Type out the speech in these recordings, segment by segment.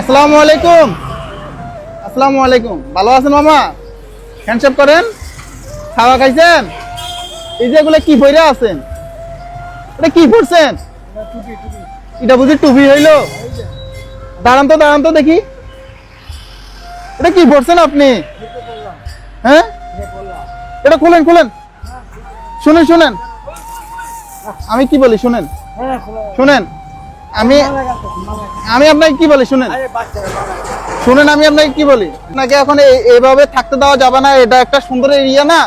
আসসালামু আলাইকুম। আসসালামু আলাইকুম। ভালো আছেন মামা? হ্যান্ডশেক করেন? খাওয়া খাইছেন? এই যে এগুলো কি বইরা আছেন? এটা কি পড়ছেন এটা বুঝি টুপি হইল? দাঁড়ান তো দাঁড়ান তো দেখি। এটা কি পড়ছেন আপনি? হ্যাঁ? এটা খুলেন খুলেন। শুনেন শুনেন। আমি কি বলি, শুনেন? শুনেন। আমি আমি আপনাকে কি বলি শুনেন? শুনেন আমি আপনাকে কি বলি? আপনাকে এখন এই- এইভাবে থাকতে দেওয়া যাবে না এটা একটা সুন্দর এরিয়া না?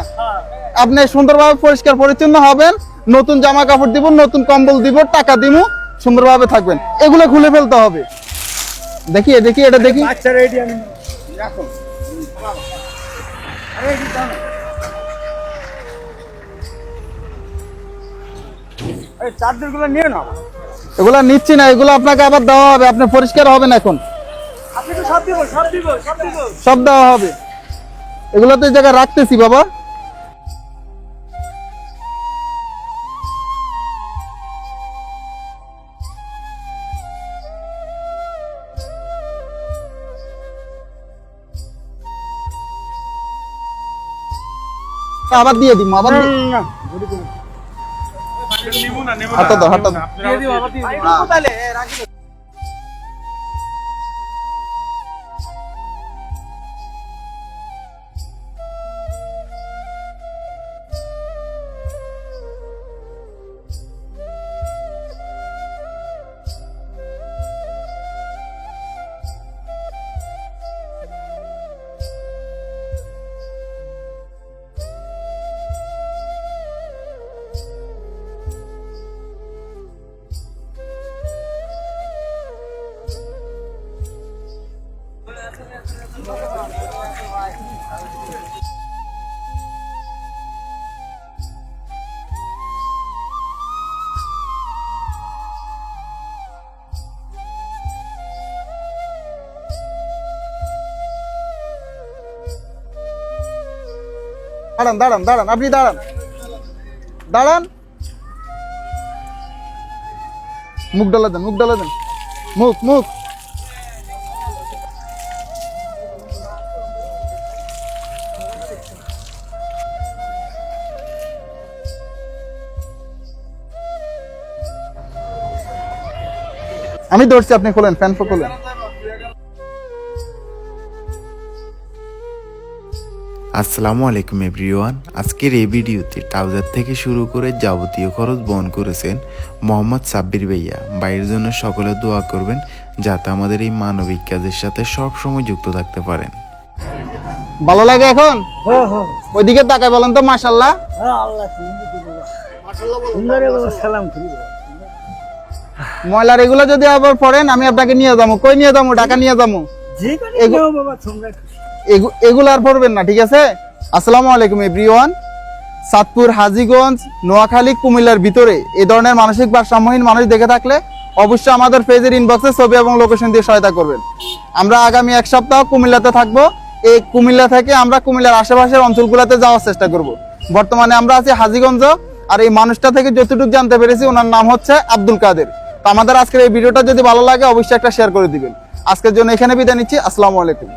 আপনি সুন্দরভাবে পরিষ্কার পরিচ্ছন্ন হবেন নতুন জামা কাপড় দিব নতুন কম্বল দিব টাকা দিব সুন্দরভাবে থাকবেন। এগুলো খুলে ফেলতে হবে। দেখি দেখি এটা দেখি। গুলো নিয়ে নাও। এগুলো নিচ্ছি না এগুলো আপনাকে আবার দেওয়া হবে আপনি পরিষ্কার হবেন এখন সব দেওয়া হবে এগুলো তো জায়গায় রাখতেছি বাবা আবার দিয়ে দিব আবার হাতটা দাও হাতটা দাও। দাঁড়ান দাঁড়ান দাঁড়ান, আপনি দাঁড়ান। দাঁড়ান। মুখ ডালা দেন, মুখ ডালা দেন। মুখ মুখ। আমি ধরছি, আপনি খোলেন ফ্যান ফো খোলেন। আসসালামু আলাইকুম এভরিওয়ান। আজকের এই ভিডিওতে ট্রাউজার থেকে শুরু করে যাবতীয় খরচ বহন করেছেন মোহাম্মদ সাব্বির ভাইয়া। বাইরের জন্য সকলে দোয়া করবেন যাতে আমাদের এই মানবিক কাজের সাথে সব সময় যুক্ত থাকতে পারেন। ভালো লাগে এখন? হ্যাঁ হ্যাঁ। ওইদিকে তাকায় বলেন তো মাশাল্লাহ হ্যাঁ ময়লার এগুলো যদি আবার পড়েন আমি আপনাকে নিয়ে যাব। কই নিয়ে যাব? ঢাকা নিয়ে যাব? বাবা এগুলো আর পড়বেন না, ঠিক আছে? আসসালামু আলাইকুম এভরিওয়ান সাতপুর, হাজিগঞ্জ, নোয়াখালী, কুমিল্লার ভিতরে এ ধরনের মানসিক ভারসাম্যহীন মানুষ দেখে থাকলে অবশ্যই আমাদের পেজের ইনবক্সে ছবি এবং লোকেশন দিয়ে সহায়তা করবেন। আমরা আগামী এক সপ্তাহ কুমিল্লাতে থাকব। এই কুমিল্লা থেকে আমরা কুমিল্লার আশেপাশের অঞ্চলগুলোতে যাওয়ার চেষ্টা করব। বর্তমানে আমরা আছি হাজিগঞ্জ, আর এই মানুষটা থেকে যতটুকু জানতে পেরেছি ওনার নাম হচ্ছে আব্দুল কাদের। তো আমাদের আজকের এই ভিডিওটা যদি ভালো লাগে, অবশ্যই একটা শেয়ার করে দিবেন। আজকের জন্য এখানে বিদায় নিচ্ছি। আসসালামু আলাইকুম।